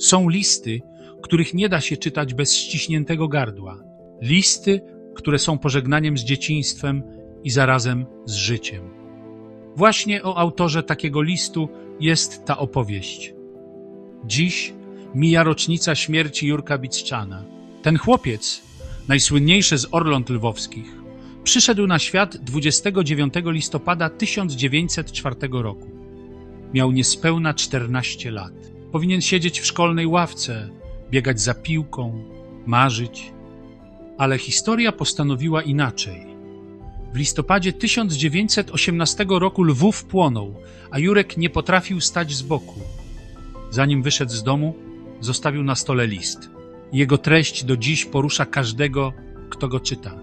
Są listy, których nie da się czytać bez ściśniętego gardła. Listy, które są pożegnaniem z dzieciństwem i zarazem z życiem. Właśnie o autorze takiego listu jest ta opowieść. Dziś mija rocznica śmierci Jurka Biczczana. Ten chłopiec, najsłynniejszy z Orląt Lwowskich, przyszedł na świat 29 listopada 1904 roku. Miał niespełna 14 lat. Powinien siedzieć w szkolnej ławce, biegać za piłką, marzyć. Ale historia postanowiła inaczej. W listopadzie 1918 roku Lwów płonął, a Jurek nie potrafił stać z boku. Zanim wyszedł z domu, zostawił na stole list. Jego treść do dziś porusza każdego, kto go czyta.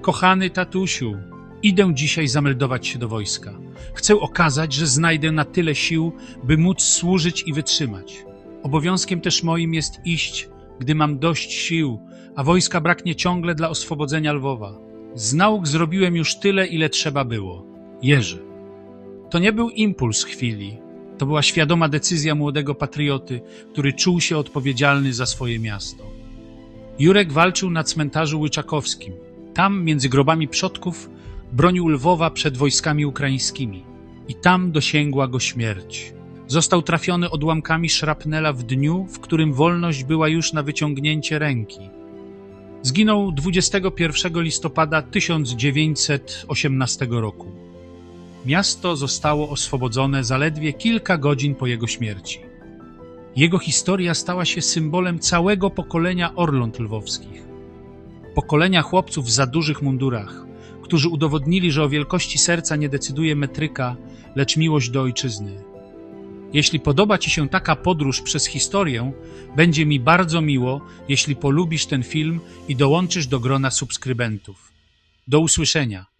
Kochany tatusiu, idę dzisiaj zameldować się do wojska. Chcę okazać, że znajdę na tyle sił, by móc służyć i wytrzymać. Obowiązkiem też moim jest iść, gdy mam dość sił, a wojska braknie ciągle dla oswobodzenia Lwowa. Z nauk zrobiłem już tyle, ile trzeba było. Jerzy. To nie był impuls chwili. To była świadoma decyzja młodego patrioty, który czuł się odpowiedzialny za swoje miasto. Jurek walczył na cmentarzu łyczakowskim. Tam, między grobami przodków, bronił Lwowa przed wojskami ukraińskimi. I tam dosięgła go śmierć. Został trafiony odłamkami szrapnela w dniu, w którym wolność była już na wyciągnięcie ręki. Zginął 21 listopada 1918 roku. Miasto zostało oswobodzone zaledwie kilka godzin po jego śmierci. Jego historia stała się symbolem całego pokolenia Orląt Lwowskich. Pokolenia chłopców w za dużych mundurach, którzy udowodnili, że o wielkości serca nie decyduje metryka, lecz miłość do ojczyzny. Jeśli podoba Ci się taka podróż przez historię, będzie mi bardzo miło, jeśli polubisz ten film i dołączysz do grona subskrybentów. Do usłyszenia.